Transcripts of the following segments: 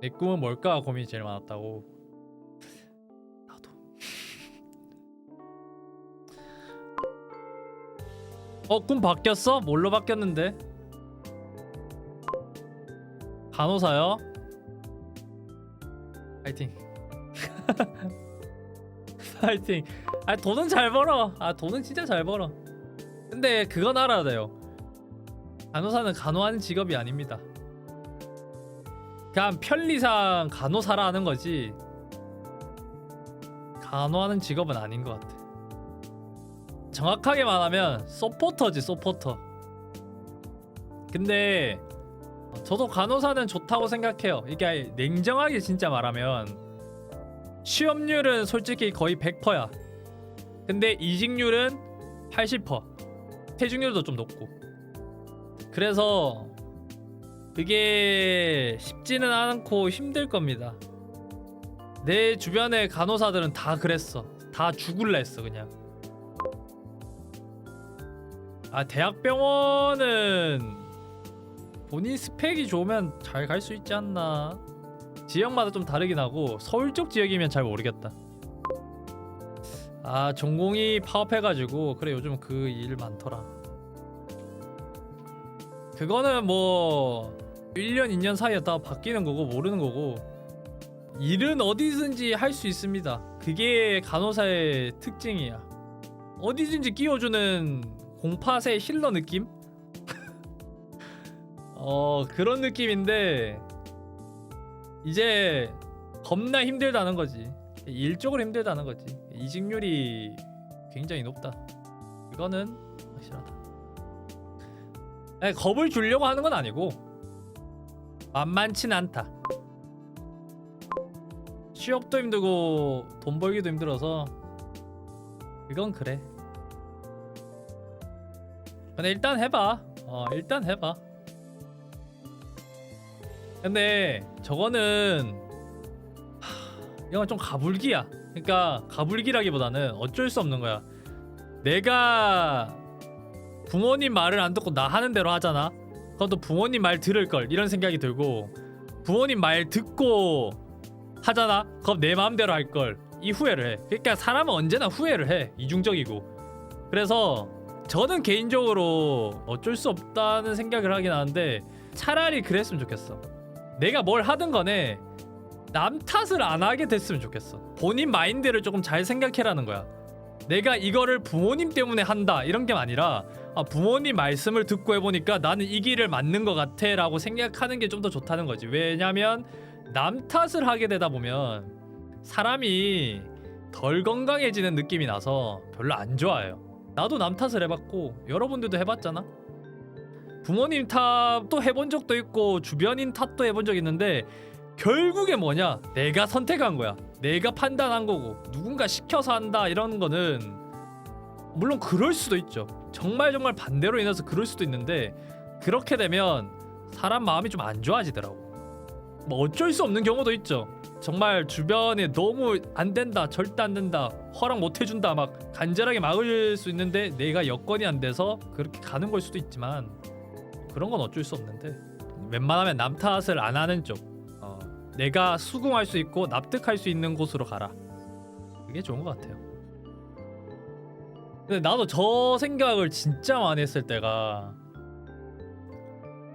내 꿈은 뭘까 고민이 제일 많았다고. 나도. 어, 꿈 바뀌었어? 뭘로 바뀌었는데? 간호사요? 파이팅. 파이팅. 아 돈은 잘 벌어. 아 돈은 진짜 잘 벌어. 근데 그건 알아야 돼요. 간호사는 간호하는 직업이 아닙니다. 그냥 편리상 간호사라 는 거지. 간호하는 직업은 아닌 것 같아. 정확하게 말하면 서포터지 서포터. 근데 저도 간호사는 좋다고 생각해요. 이게 냉정하게 진짜 말하면 취업률은 솔직히 거의 100%야. 근데 이직률은 80%. 퇴직률도 좀 높고. 그래서 그게 쉽지는 않고 힘들 겁니다. 내 주변의 간호사들은 다 그랬어. 다 죽을라 했어 그냥. 아 대학병원은 본인 스펙이 좋으면 잘 갈 수 있지 않나. 지역마다 좀 다르긴 하고 서울 쪽 지역이면 잘 모르겠다. 아 전공이 파업해가지고 그래 요즘 그 일 많더라. 그거는 뭐 1년 2년 사이에 다 바뀌는 거고 모르는 거고 일은 어디든지 할 수 있습니다. 그게 간호사의 특징이야. 어디든지 끼워주는 공파세 힐러 느낌? 어 그런 느낌인데 이제 겁나 힘들다는 거지. 일적으로 힘들다는 거지. 이직률이 굉장히 높다. 이거는 확실하다. 아니, 겁을 주려고 하는 건 아니고 만만치 않다. 취업도 힘들고 돈 벌기도 힘들어서 이건 그래. 근데 일단 해봐. 어 일단 해봐. 근데 저거는 하, 이건 좀 가불기야. 그러니까 가불기라기보다는 어쩔 수 없는 거야. 내가 부모님 말을 안 듣고 나 하는 대로 하잖아. 그것도 부모님 말 들을 걸 이런 생각이 들고 부모님 말 듣고 하잖아. 그럼 내 마음대로 할 걸. 이 후회를 해. 그러니까 사람은 언제나 후회를 해. 이중적이고. 그래서 저는 개인적으로 어쩔 수 없다는 생각을 하긴 하는데 차라리 그랬으면 좋겠어. 내가 뭘 하든 간에 남 탓을 안 하게 됐으면 좋겠어. 본인 마인드를 조금 잘 생각해라는 거야. 내가 이거를 부모님 때문에 한다 이런 게 아니라 아, 부모님 말씀을 듣고 해보니까 나는 이 길을 맞는 것 같아 라고 생각하는 게 좀 더 좋다는 거지. 왜냐면 남 탓을 하게 되다 보면 사람이 덜 건강해지는 느낌이 나서 별로 안 좋아요. 나도 남 탓을 해봤고 여러분들도 해봤잖아. 부모님 탓도 해본 적도 있고 주변인 탓도 해본 적 있는데 결국에 뭐냐 내가 선택한 거야 내가 판단한 거고 누군가 시켜서 한다 이런 거는 물론 그럴 수도 있죠. 정말 정말 반대로 인해서 그럴 수도 있는데 그렇게 되면 사람 마음이 좀 안 좋아지더라고. 뭐 어쩔 수 없는 경우도 있죠. 정말 주변에 너무 안 된다 절대 안 된다 허락 못 해준다 막 간절하게 막을 수 있는데 내가 여건이 안 돼서 그렇게 가는 걸 수도 있지만 그런 건 어쩔 수 없는데 웬만하면 남 탓을 안 하는 쪽 어, 내가 수긍할 수 있고 납득할 수 있는 곳으로 가라. 그게 좋은 것 같아요 근데 나도 저 생각을 진짜 많이 했을 때가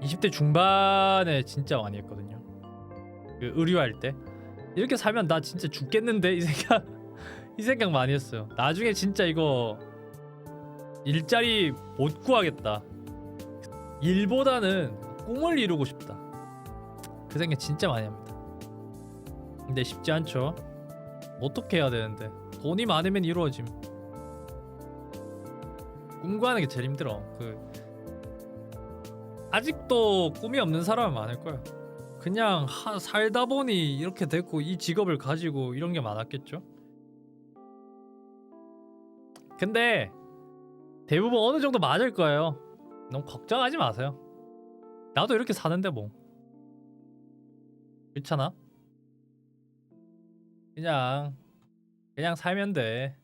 20대 중반에 진짜 많이 했거든요 그 의류할 때 이렇게 살면 나 진짜 죽겠는데 이 생각 이 생각 많이 했어요 나중에 진짜 이거 일자리 못 구하겠다 일보다는 꿈을 이루고 싶다. 그 생각 진짜 많이 합니다. 근데 쉽지 않죠. 어떻게 해야 되는데 돈이 많으면 이루어짐. 꿈 구하는 게 제일 힘들어. 그 아직도 꿈이 없는 사람은 많을 거야. 그냥 하, 살다 보니 이렇게 됐고 이 직업을 가지고 이런 게 많았겠죠. 근데 대부분 어느 정도 맞을 거예요. 너무 걱정하지 마세요. 나도 이렇게 사는데 뭐. 그렇잖아. 그냥 그냥 살면 돼.